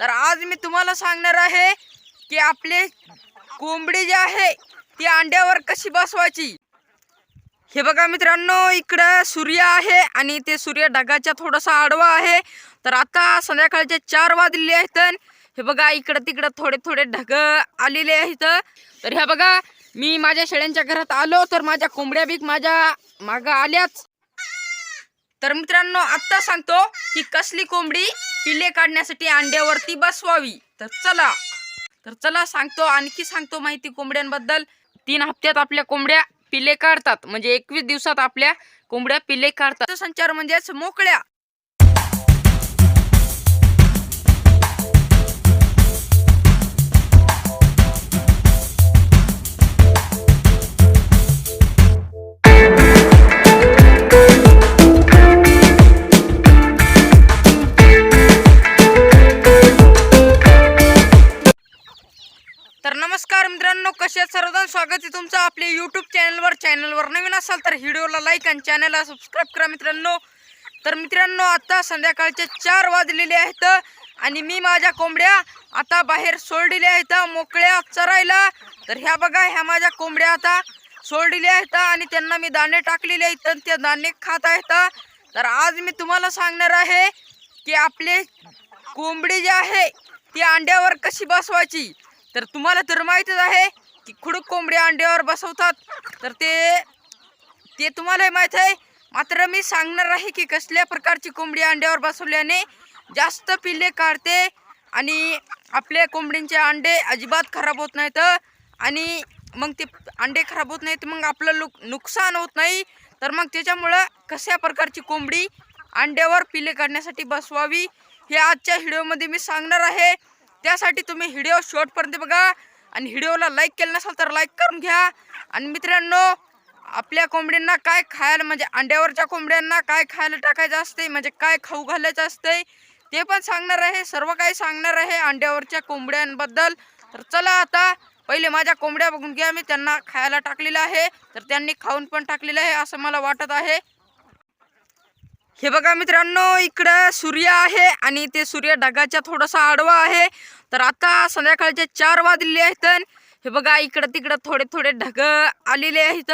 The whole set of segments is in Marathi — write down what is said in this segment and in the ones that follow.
तर आज मी तुम्हाला सांगणार आहे की आपले कोंबडी जी आहे ती अंड्यावर कशी बसवायची. हे बघा मित्रांनो इकडं सूर्य आहे आणि ते सूर्य ढगाच्या थोडासा आडवा आहे. तर आता संध्याकाळचे चार वाजलेले आहेत हे बघा इकडं तिकडं थोडे थोडे ढग आलेले आहेत. तर ह्या बघा मी माझ्या शेळ्यांच्या घरात आलो तर माझ्या कोंबड्या बीक माझ्या मागं आल्याच. तर मित्रांनो आत्ता सांगतो की कसली कोंबडी पिल्ले काढण्यासाठी अंड्यावरती बसवावी. तर चला. तर चला सांगतो आणखी सांगतो माहिती कोंबड्यांबद्दल. तीन हप्त्यात आपल्या कोंबड्या पिल्ले काढतात. म्हणजे एकवीस दिवसात आपल्या कोंबड्या पिल्ले काढतात. संचार म्हणजेच मोकळ्या. नमस्कार मित्रांनो कसे आहेत सर्वजण? स्वागत आहे तुमचं आपल्या यूट्यूब चॅनलवर चॅनलवर नवीन असाल तर व्हिडिओला लाईक आणि चॅनलला सबस्क्राईब करा मित्रांनो. तर मित्रांनो आता संध्याकाळचे चार वाजलेले आहेत आणि मी माझ्या कोंबड्या आता बाहेर सोडलेल्या आहेत मोकळ्या चरायला. तर ह्या बघा ह्या माझ्या कोंबड्या आता सोडलेल्या आहेत आणि त्यांना मी दाणे टाकलेले आहेत आणि ते दाणे खात आहेत. तर आज मी तुम्हाला सांगणार आहे की आपले कोंबडी जी आहे ती अंड्यावर कशी बसवायची? तर तुम्हाला तर माहीतच आहे की खुडूक कोंबडी अंड्यावर बसवतात. तर ते ते तुम्हालाही माहीत आहे. मात्र मी सांगणार आहे की कसल्या प्रकारची कोंबडी अंड्यावर बसवल्याने जास्त पिल्ले काढते आणि आपल्या कोंबडींचे अंडे अजिबात खराब होत नाहीत आणि मग ते अंडे खराब होत नाहीत मग आपलं लुक नुकसान होत नाही. तर मग त्याच्यामुळं कशा प्रकारची कोंबडी अंड्यावर पिल्ले काढण्यासाठी बसवावी हे आजच्या व्हिडिओमध्ये मी सांगणार आहे. त्यासाठी तुम्ही व्हिडिओ शॉर्टपर्यंत बघा आणि व्हिडिओला लाईक केलं नसाल तर लाईक करून घ्या. आणि मित्रांनो आपल्या कोंबड्यांना काय खायला म्हणजे अंड्यावरच्या कोंबड्यांना काय खायला टाकायचं असते म्हणजे काय खाऊ घालायचं असते ते पण सांगणार आहे. सर्व काही सांगणार आहे अंड्यावरच्या कोंबड्यांबद्दल. तर चला आता पहिले माझ्या कोंबड्या बघून घ्या. मी त्यांना खायला टाकलेलं आहे. तर त्यांनी खाऊन पण टाकलेलं आहे असं मला वाटत आहे. हे बघा मित्रांनो इकडं सूर्य आहे आणि ते सूर्य ढगाच्या थोडासा आडवा आहे. तर आता संध्याकाळचे चार वाजलेले आहेत हे बघा इकडं तिकडं थोडे थोडे ढग आलेले आहेत.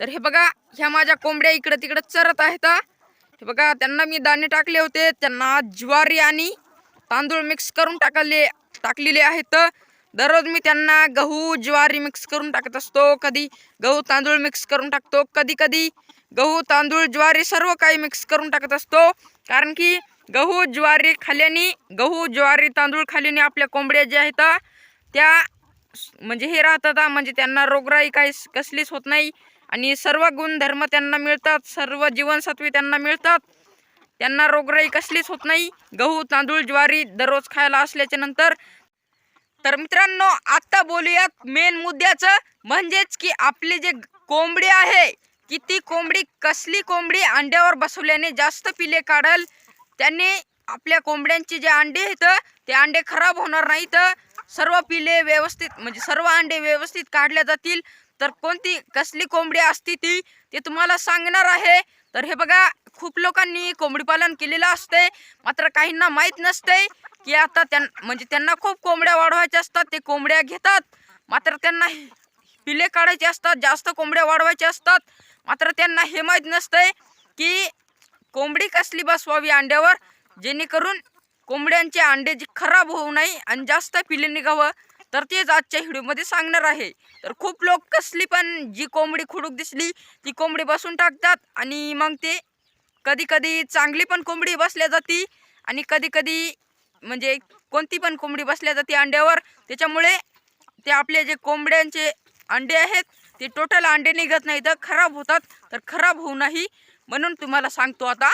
तर हे बघा ह्या माझ्या कोंबड्या इकडं तिकडं चरत आहेत. हे बघा त्यांना मी दाणे टाकले होते. त्यांना ज्वारी आणि तांदूळ मिक्स करून टाकले टाकलेले आहेत. दररोज मी त्यांना गहू ज्वारी मिक्स करून टाकत असतो. कधी गहू तांदूळ मिक्स करून टाकतो. कधी कधी गहू तांदूळ ज्वारी सर्व काही मिक्स करून टाकत असतो. कारण की गहू ज्वारी खाल्याने गहू ज्वारी तांदूळ खाल्याने आपल्या कोंबड्या ज्या आहेत त्या म्हणजे हे राहतात. म्हणजे त्यांना रोगराई काही कसलीच होत नाही. आणि सर्व गुणधर्म त्यांना मिळतात. सर्व जीवनसत्वे त्यांना मिळतात. त्यांना रोगराई कसलीच होत नाही. गहू तांदूळ ज्वारी दररोज खायला असल्याच्या नंतर. तर मित्रांनो आत्ता बोलूयात मेन मुद्द्याचं. म्हणजेच की आपली जे कोंबडी आहे की ती कोंबडी कसली कोंबडी अंड्यावर बसवल्याने जास्त पिले काढल त्यांनी आपल्या कोंबड्यांचे जे अंडे आहेत ते अंडे खराब होणार नाहीत. सर्व पिले व्यवस्थित म्हणजे सर्व अंडे व्यवस्थित काढल्या जातील. तर कोणती कसली कोंबडी असती ती ते तुम्हाला सांगणार आहे. तर हे बघा खूप लोकांनी कोंबडी पालन केलेलं असते मात्र काहींना माहीत नसते की आता त्यां म्हणजे त्यांना खूप कोंबड्या वाढवायच्या असतात ते कोंबड्या घेतात. मात्र त्यांना पिले काढायचे असतात जास्त कोंबड्या वाढवायच्या असतात. मात्र त्यांना हे माहीत नसतंय की कोंबडी कसली बसवावी अंड्यावर जेणेकरून कोंबड्यांचे अंडे जे खराब होऊ नये आणि जास्त पिले निघावं तर तेच आजच्या व्हिडिओमध्ये सांगणार आहे. तर खूप लोक कसली पण जी कोंबडी खुडूक दिसली ती कोंबडी बसून टाकतात आणि मग ते कधी कधी चांगली पण कोंबडी बसल्या जाती आणि कधी कधी म्हणजे कोणती पण कोंबडी बसल्या जाते अंड्यावर त्याच्यामुळे ते आपले जे कोंबड्यांचे अंडे आहेत ते टोटल अंडे निघत नाही तर खराब होतात तर खराब होऊ नाही म्हणून तुम्हाला सांगतो आता.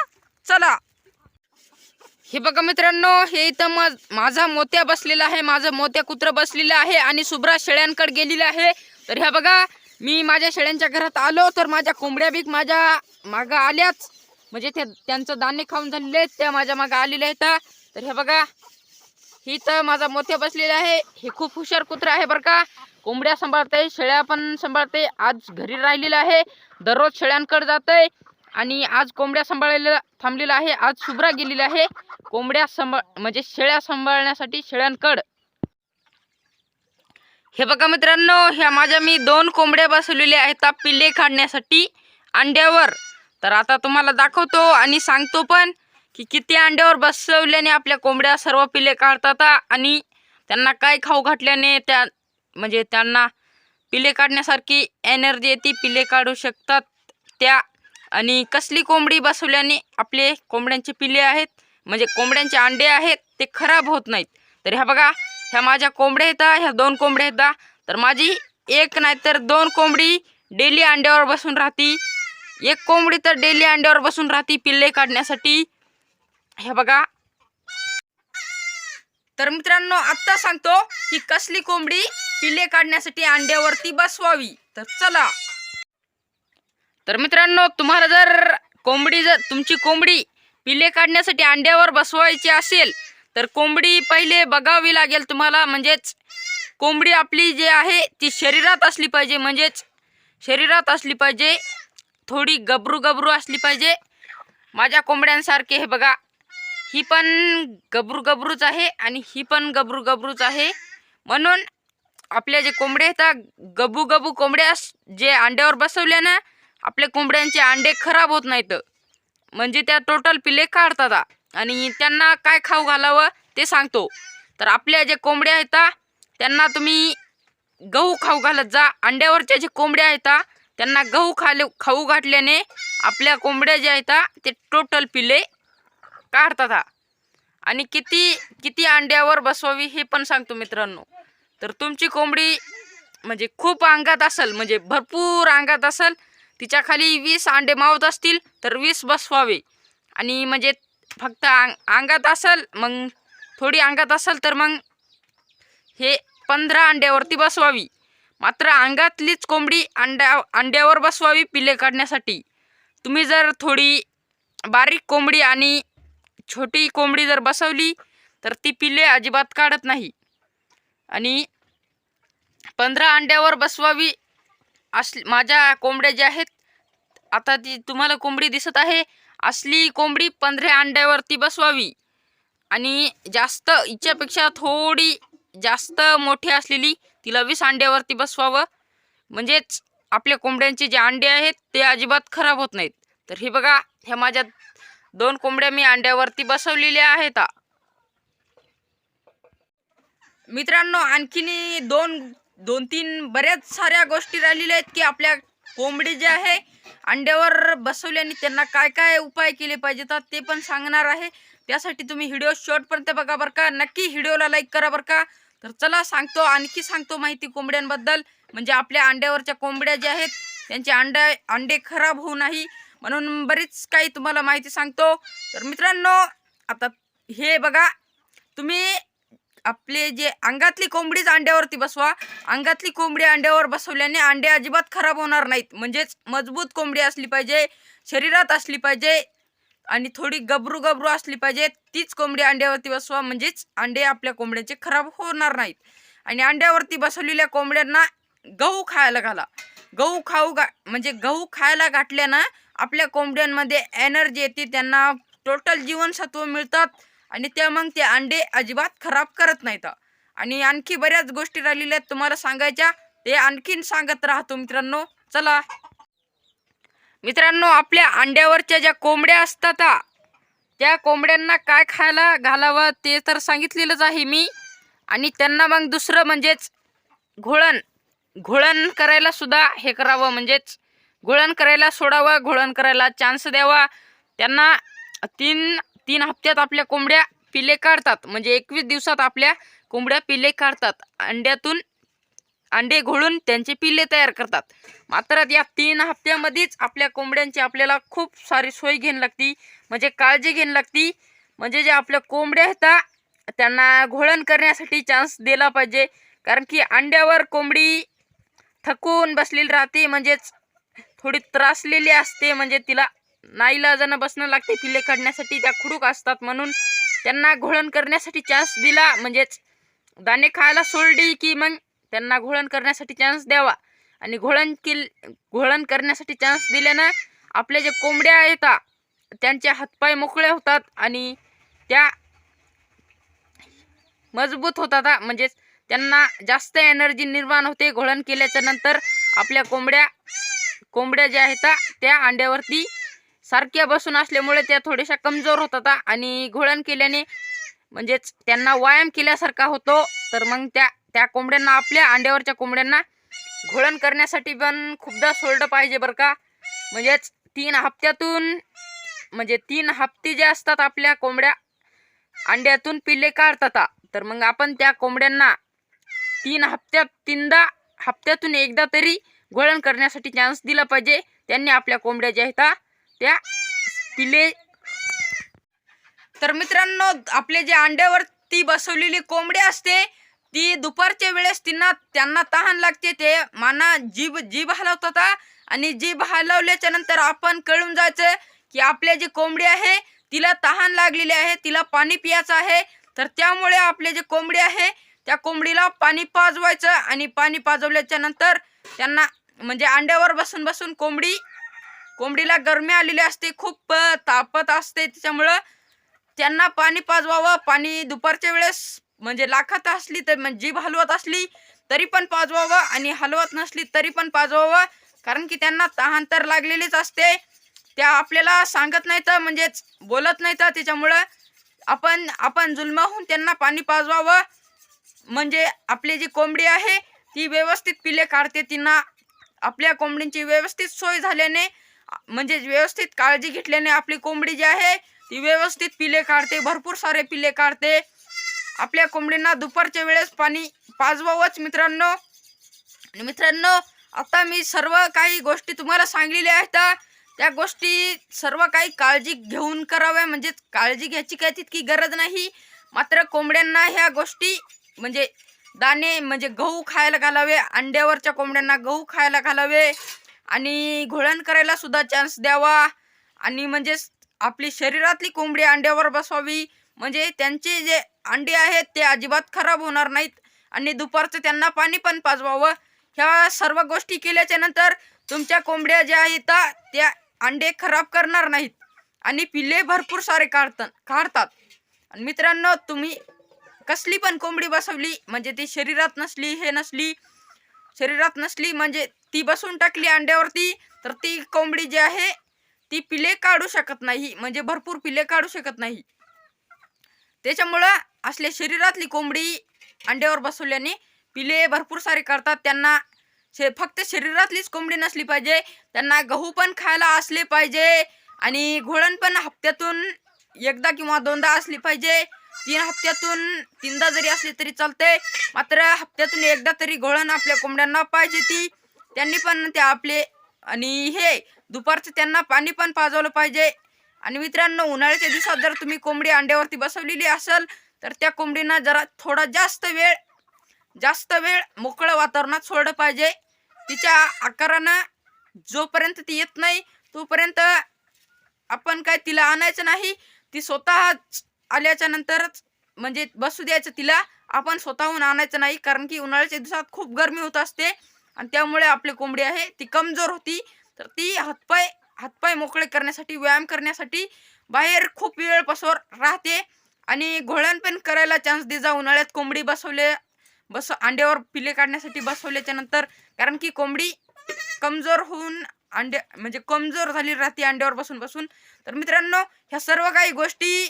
चला. हे बघा मित्रांनो हे इथं मग माझा मोत्या बसलेला आहे माझं मोत्या कुत्र बसलेलं आहे आणि सुब्रा शेळ्यांकडे गेलेलं आहे. तर ह्या बघा मी माझ्या शेळ्यांच्या घरात आलो तर माझ्या कोंबड्या बीक माझ्या मागं आल्याच म्हणजे ते त्यांचं धान्य खाऊन झालेले आहेत त्या माझ्या मागं आलेल्या आहेत. तर हे बघा ही तर माझा मोत्या बसलेला आहे. हे खूप हुशार कुत्रा आहे बरं का. कोंबड्या सांभाळते शेळ्या पण सांभाळते. आज घरी राहिलेलं आहे. दररोज शेळ्यांकडे जाते आणि आज कोंबड्या सांभाळायला थांबलेला आहे. आज शुभ्रा गेलेली आहे. कोंबड्या सांभाळ म्हणजे शेळ्या सांभाळण्यासाठी शेळ्यांकड. हे बघा मित्रांनो ह्या माझ्या मी दोन कोंबड्या बसवलेल्या आहेत पिल्ले काढण्यासाठी अंड्यावर. तर आता तुम्हाला दाखवतो आणि सांगतो पण की किती अंड्यावर बसवल्याने आपल्या कोंबड्या सर्व पिल्ले काढतात. आणि त्यांना काय खाऊ घातल्याने त्या म्हणजे त्यांना पिल्ले काढण्यासारखी एनर्जी येते पिल्ले काढू शकतात. त्या आणि कसली कोंबडी बसवल्याने आपले कोंबड्यांचे पिल्ले आहेत म्हणजे कोंबड्यांचे अंडे आहेत ते खराब होत नाहीत. तर ह्या बघा ह्या माझ्या कोंबड्या येतात ह्या दोन कोंबड्या येतात तर माझी एक नाही तर दोन कोंबडी डेली अंड्यावर बसून राहती. एक कोंबडी तर डेली अंड्यावर बसून राहती पिल्ले काढण्यासाठी. हे बघा. तर मित्रांनो आत्ता सांगतो की कसली कोंबडी पिल्ले काढण्यासाठी अंड्यावरती बसवावी. तर चला. तर मित्रांनो तुम्हाला जर कोंबडी जर तुमची कोंबडी पिल्ले काढण्यासाठी अंड्यावर बसवायची असेल तर कोंबडी पहिले बघावी लागेल तुम्हाला. म्हणजेच कोंबडी आपली जी आहे ती शरीरात असली पाहिजे. म्हणजेच शरीरात असली पाहिजे थोडी गबरू गबरू असली पाहिजे. माझ्या कोंबड्यांसारखे हे बघा ही पण गबरू गबरूच आहे आणि ही पण गबरू गबरूच आहे. म्हणून आपल्या जे कोंबडे आहेत गबू गबू कोंबड्या जे अंड्यावर बसवल्या ना आपल्या कोंबड्यांचे अंडे खराब होत नाहीत. म्हणजे त्या टोटल पिल्ले काढतात आणि त्यांना काय खाऊ घालावं ते सांगतो. तर आपल्या जे कोंबड्या आहेत त्यांना तुम्ही गहू खाऊ घालत जा. अंड्यावरच्या जे कोंबड्या आहेत त्यांना गहू खाले खाऊ घातल्याने आपल्या कोंबड्या ज्या आहेत ते टोटल पिल्ले काढतात हा. आणि किती किती अंड्यावर बसवावी हे पण सांगतो मित्रांनो. तर तुमची कोंबडी म्हणजे खूप अंगात असेल म्हणजे भरपूर अंगात असेल तिच्या खाली वीस अंडे मावत असतील तर वीस बसवावे. आणि म्हणजे फक्त अंग अंगात असेल मग थोडी अंगात असेल तर मग हे पंधरा अंड्यावरती बसवावी. मात्र अंगातलीच कोंबडी अंड्या अंड्यावर बसवावी पिल्ले काढण्यासाठी. तुम्ही जर थोडी बारीक कोंबडी आणि छोटी कोंबडी जर बसवली तर ती पिल्ले अजिबात काढत नाही. आणि पंधरा अंड्यावर बसवावी असली माझ्या कोंबड्या ज्या आहेत आता ती तुम्हाला कोंबडी दिसत आहे असली कोंबडी पंधरा अंड्यावरती बसवावी. आणि जास्त हिच्यापेक्षा थोडी जास्त मोठी असलेली तिला वीस अंड्यावरती बसवावं. म्हणजेच आपल्या कोंबड्यांचे जे अंडे आहेत ते अजिबात खराब होत नाहीत. तर हे बघा ह्या माझ्या दोन कोंबड्या मी अंड्यावरती बसवलेल्या आहेत. मित्रांनो आणखीन दोन दोन तीन बऱ्याच साऱ्या गोष्टी राहिलेल्या आहेत की आपल्या कोंबडी जे आहे अंड्यावर बसवल्याने त्यांना काय काय उपाय केले पाहिजेत ते पण सांगणार आहे. त्यासाठी तुम्ही व्हिडिओ शॉर्टपर्यंत बघा बरं का. नक्की व्हिडिओला लाईक करा बरं का. तर चला सांगतो आणखी सांगतो माहिती कोंबड्यांबद्दल. म्हणजे आपल्या अंड्यावरच्या कोंबड्या ज्या आहेत त्यांचे अंडे अंडे खराब होऊ नाही. म्हणून बरीच काही तुम्हाला माहिती सांगतो. तर मित्रांनो आता हे बघा. तुम्ही आपले जे अंगातली कोंबडीच अंड्यावरती बसवा. अंगातली कोंबडी अंड्यावर बसवल्याने अंडे अजिबात खराब होणार नाहीत. म्हणजेच मजबूत कोंबडी असली पाहिजे शरीरात असली पाहिजे आणि थोडी गबरू गबरू असली पाहिजे तीच कोंबडी अंड्यावरती बसवा. म्हणजेच अंडे आपल्या कोंबड्याचे खराब होणार नाहीत. आणि अंड्यावरती बसवलेल्या कोंबड्यांना गहू खायला घाला. गहू खाऊ गा म्हणजे गहू खायला घातल्यानं आपल्या कोंबड्यांमध्ये एनर्जी येते त्यांना टोटल जीवनसत्व मिळतात. आणि त्या मग ते अंडे अजिबात खराब करत नाहीत. आणि आणखी बऱ्याच गोष्टी राहिलेल्या आहेत तुम्हाला सांगायच्या ते आणखीन सांगत राहतो मित्रांनो. चला. मित्रांनो आपल्या अंड्यावरच्या ज्या कोंबड्या असतात त्या कोंबड्यांना काय खायला घालावं ते तर सांगितलेलंच आहे मी. आणि त्यांना मग दुसरं म्हणजेच घोळण. घोळण करायला सुद्धा हे करावं म्हणजेच घोळण करायला सोडावं घोळण करायला चान्स द्यावा. त्यांना तीन तीन हप्त्यात आपल्या कोंबड्या पिल्ले काढतात. म्हणजे एकवीस दिवसात आपल्या कोंबड्या पिल्ले काढतात. अंड्यातून अंडे घोळून त्यांचे पिल्ले तयार करतात. मात्र या तीन हप्त्यामध्येच आपल्या कोंबड्यांची आपल्याला खूप सारी सोय घेणं लागती. म्हणजे काळजी घेण लागती. म्हणजे जे आपल्या कोंबड्या आहेत त्यांना घोळण करण्यासाठी चान्स दिला पाहिजे. कारण की अंड्यावर कोंबडी थकून बसलेली राहते. म्हणजेच थोडी त्रासलेली असते. म्हणजे तिला नाईलाजानं बसणं लागते पिल्ले काढण्यासाठी त्या खुडूक असतात म्हणून त्यांना घोळण करण्यासाठी चान्स दिला म्हणजेच दाणे खायला सोडली की मग त्यांना घोळण करण्यासाठी चान्स द्यावा. आणि घोळण किल घोळण करण्यासाठी चान्स दिल्यानं आपल्या जे कोंबड्या आहेत त्यांचे हातपाय मोकळे होतात आणि त्या मजबूत होतात म्हणजेच त्यांना जास्त एनर्जी निर्माण होते घोळण केल्याच्यानंतर आपल्या कोंबड्या कोंबड्या ज्या आहेत त्या अंड्यावरती सारख्या बसून असल्यामुळे त्या थोड्याशा कमजोर होतात आणि घोळण केल्याने म्हणजेच त्यांना व्यायाम केल्यासारखा होतो. तर मग त्या त्या कोंबड्यांना आपल्या अंड्यावरच्या कोंबड्यांना घोळण करण्यासाठी पण खूपदा सोडलं पाहिजे बरं का? म्हणजेच तीन हप्त्यातून म्हणजे तीन हप्ते जे असतात आपल्या कोंबड्या अंड्यातून पिल्ले काढतात. तर मग आपण त्या कोंबड्यांना तीन हप्त्यात तीनदा हप्त्यातून एकदा तरी घोळण करण्यासाठी चान्स दिला पाहिजे. त्यांनी आपल्या कोंबड्या ज्या आहेत त्या पिले तर मित्रांनो आपले जे अंड्यावरती बसवलेली कोंबडी असते ती दुपारच्या वेळेस तिना त्यांना तहान लागते ते माना जीभ जीभ हलवत होता आणि जीभ हलवल्याच्या नंतर आपण कळून जायचं की आपल्या जी कोंबडी आहे तिला तहान लागलेली आहे तिला पाणी पियाचं आहे. तर त्यामुळे आपले जे कोंबडी आहे त्या कोंबडीला पाणी पाजवायचं आणि पाणी पाजवल्याच्या नंतर त्यांना म्हणजे अंड्यावर बसून बसून कोंबडी कोंबडीला गरमी आलेली असते खूप तापत असते. त्याच्यामुळं त्यांना पाणी पाजवावं. पाणी दुपारच्या वेळेस म्हणजे लाखात असली तर म्हणजे जीभ हलवत असली तरी पण पाजवावं आणि हलवत नसली तरी पण पाजवावं. कारण की त्यांना तहान तर लागलेलीच असते. त्या आपल्याला सांगत नाही तर म्हणजेच बोलत नाही तर त्याच्यामुळं आपण आपण जुलमाहून त्यांना पाणी पाजवावं. म्हणजे आपली जी कोंबडी आहे ती व्यवस्थित पिले काढते. तिना आपल्या कोंबडींची व्यवस्थित सोय झाल्याने म्हणजे व्यवस्थित काळजी घेतल्याने आपली कोंबडी जी आहे ती व्यवस्थित पिले काढते भरपूर सारे पिले काढते. आपल्या कोंबडींना दुपारच्या वेळेस पाणी पाजवावंच मित्रांनो. आणि मित्रांनो आता मी सर्व काही गोष्टी तुम्हाला सांगलेल्या आहेत. त्या गोष्टी सर्व काही काळजी घेऊन कराव्या म्हणजे काळजी घ्यायची काय तितकी गरज नाही. मात्र कोंबड्यांना ह्या गोष्टी म्हणजे दाणे म्हणजे गहू खायला घालावे अंड्यावरच्या कोंबड्यांना गहू खायला घालावे. आणि घोळण करायला सुद्धा चान्स द्यावा. आणि म्हणजे आपली शरीरातली कोंबडी अंड्यावर बसवावी म्हणजे त्यांचे जे अंडे आहेत ते अजिबात खराब होणार नाहीत. आणि दुपारचं त्यांना पाणी पण पाजवावं. ह्या सर्व गोष्टी केल्याच्यानंतर तुमच्या कोंबड्या ज्या आहेत त्या अंडे खराब करणार नाहीत. आणि पिल्ले भरपूर सारे काढतात काढतात. आणि मित्रांनो तुम्ही कसली पण कोंबडी बसवली म्हणजे ती शरीरात नसली हे नसली शरीरात नसली म्हणजे ती बसून टाकली अंड्यावरती तर ती कोंबडी जी आहे ती पिले काढू शकत नाही. म्हणजे भरपूर पिले काढू शकत नाही. त्याच्यामुळं असल्या शरीरातली कोंबडी अंड्यावर बसवल्याने पिले भरपूर सारे काढतात त्यांना शे फक्त शरीरातलीच कोंबडी नसली पाहिजे त्यांना गहू पण खायला असले पाहिजे आणि घोळण पण हप्त्यातून एकदा किंवा दोनदा असली पाहिजे. तीन हप्त्यातून तीनदा जरी असली तरी चालते मात्र हप्त्यातून एकदा तरी घोळण आपल्या कोंबड्यांना पाहिजे ती. त्यांनी पण ते आपले आणि हे दुपारचं त्यांना पाणी पण पाजवलं पाहिजे. आणि मित्रांनो उन्हाळ्याच्या दिवसात जर तुम्ही कोंबडी अंड्यावरती बसवलेली असेल तर त्या कोंबडीना जरा थोडा जास्त वेळ जास्त वेळ मोकळं वातावरणात सोडलं पाहिजे. तिच्या आकारानं जोपर्यंत ती येत नाही तोपर्यंत आपण काय तिला आणायचं नाही. ती स्वतः आल्याच्या नंतरच म्हणजे बसू द्यायचं तिला. आपण स्वतःहून आणायचं नाही कारण की उन्हाळ्याच्या दिवसात खूप गरमी होत असते. आणि त्यामुळे आपली कोंबडी आहे ती कमजोर होती. तर ती हातपाय हातपाय मोकळे करण्यासाठी व्यायाम करण्यासाठी बाहेर खूप वेळपासून राहते. आणि घोळण पण करायला चान्स दे जा उन्हाळ्यात कोंबडी बसवले बस अंड्यावर पिले काढण्यासाठी बसवल्याच्या नंतर. कारण की कोंबडी कमजोर होऊन अंड्या म्हणजे कमजोर झाली राहते अंड्यावर बसून बसून. तर मित्रांनो ह्या सर्व काही गोष्टी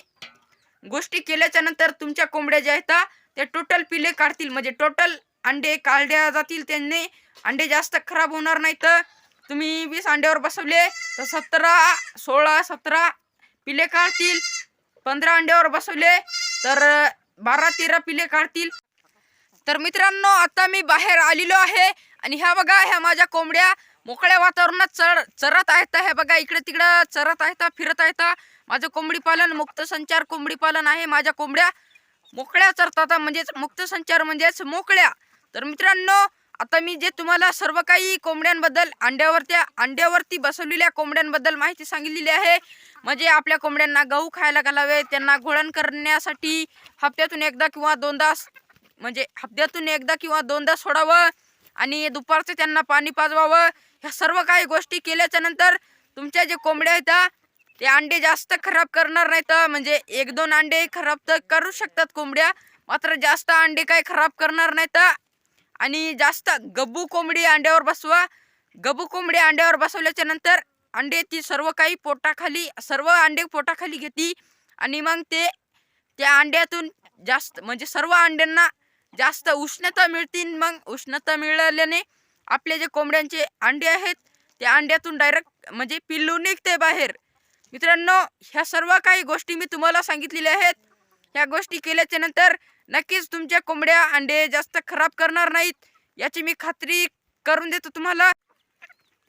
गोष्टी केल्याच्यानंतर तुमच्या कोंबड्या ज्या आहेत त्या टोटल पिले काढतील. म्हणजे टोटल अंडे काढल्या जातील त्यांनी. अंडे जास्त खराब होणार नाही तर तुम्ही वीस अंड्यावर बसवले तर सतरा सोळा सतरा पिले काढतील. पंधरा अंड्यावर बसवले तर बारा तेरा पिले काढतील. तर मित्रांनो आता मी बाहेर आलेलो आहे. आणि ह्या बघा ह्या माझ्या कोंबड्या. मोकळ्या वातावरणात चर चरत आहेत हे बघा इकडे तिकडं चरत आहेत फिरत आहेत. माझं कोंबडी पालन मुक्त संचार कोंबडी पालन आहे माझ्या कोंबड्या. मोकळ्या चरतात म्हणजेच मुक्त संचार म्हणजेच मोकळ्या. तर मित्रांनो आता मी जे तुम्हाला सर्व काही कोंबड्यांबद्दल अंड्यावरत्या अंड्यावरती बसवलेल्या कोंबड्यांबद्दल माहिती सांगितलेली आहे. म्हणजे आपल्या कोंबड्यांना गहू खायला घालावे त्यांना घोळण करण्यासाठी हप्त्यातून एकदा किंवा दोनदा म्हणजे हप्त्यातून एकदा किंवा दोनदा सोडावं. आणि दुपारचं त्यांना पाणी पाजवावं. ह्या सर्व काही गोष्टी केल्याच्यानंतर तुमच्या जे कोंबड्या आहेत ते अंडे जास्त खराब करणार नाहीत. म्हणजे एक दोन अंडे खराब तर करू शकतात कोंबड्या मात्र जास्त अंडे काही खराब करणार नाहीत. आणि जास्त गब्बू कोंबडी अंड्यावर बसवा. गब्बू कोंबडी अंड्यावर बसवल्याच्या नंतर अंडे ती सर्व काही पोटाखाली सर्व अंडे पोटाखाली घेती. आणि मग ते त्या अंड्यातून जास्त म्हणजे सर्व अंड्यांना जास्त उष्णता मिळतील मग उष्णता मिळाल्याने आपले जे कोंबड्यांचे अंडे आहेत त्या अंड्यातून डायरेक्ट म्हणजे पिल्लू निघते बाहेर. मित्रांनो ह्या सर्व काही गोष्टी मी तुम्हाला सांगितलेल्या आहेत. ह्या गोष्टी केल्याच्यानंतर नक्कीच तुमच्या कोंबड्या अंडे जास्त खराब करणार नाहीत याची मी खात्री करून देतो तुम्हाला.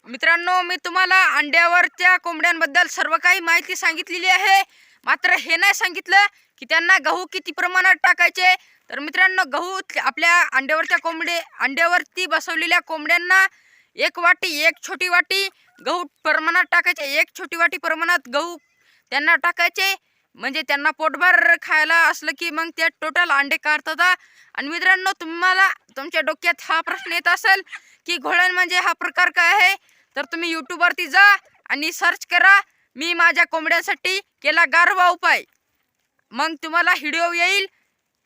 मित्रांनो मी तुम्हाला अंड्यावरच्या कोंबड्यांबद्दल सर्व काही माहिती सांगितलेली आहे. मात्र हे नाही सांगितलं की त्यांना गहू किती प्रमाणात टाकायचे तर मित्रांनो गहू आपल्या अंड्यावरच्या कोंबडे अंड्यावरती बसवलेल्या कोंबड्यांना एक वाटी एक छोटी वाटी गहू प्रमाणात टाकायचे. एक छोटी वाटी प्रमाणात गहू त्यांना टाकायचे. म्हणजे त्यांना पोटभर खायला असलं की मग ते टोटल अंडे काढतात. आणि मित्रांनो तुम्हाला तुमच्या डोक्यात हा प्रश्न येत असेल की घोळण म्हणजे हा प्रकार काय आहे? तर तुम्ही यूट्यूबवरती जा आणि सर्च करा. मी माझ्या कोंबड्यांसाठी केला गारवा उपाय. मग तुम्हाला व्हिडिओ येईल.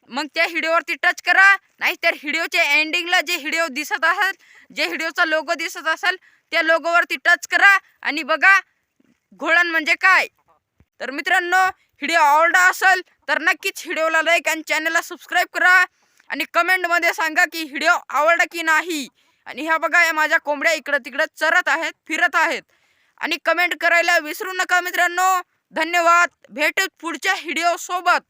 मग त्या व्हिडिओवरती टच करा. नाहीतर व्हिडिओच्या एंडिंगला जे व्हिडिओ दिसत असेल जे व्हिडिओचा लोगो दिसत असेल त्या लोगोवरती टच करा आणि बघा घोळण म्हणजे काय. तर मित्रांनो व्हिडिओ आवडला असेल तर नक्कीच व्हिडिओला लाईक आणि चॅनलला सबस्क्राईब करा. आणि कमेंटमध्ये सांगा की व्हिडिओ आवडला की नाही. आणि ह्या बघा या माझ्या कोंबड्या इकडं तिकडं चरत आहेत फिरत आहेत. आणि कमेंट करायला विसरू नका मित्रांनो. धन्यवाद. भेटू पुढच्या हिडिओसोबत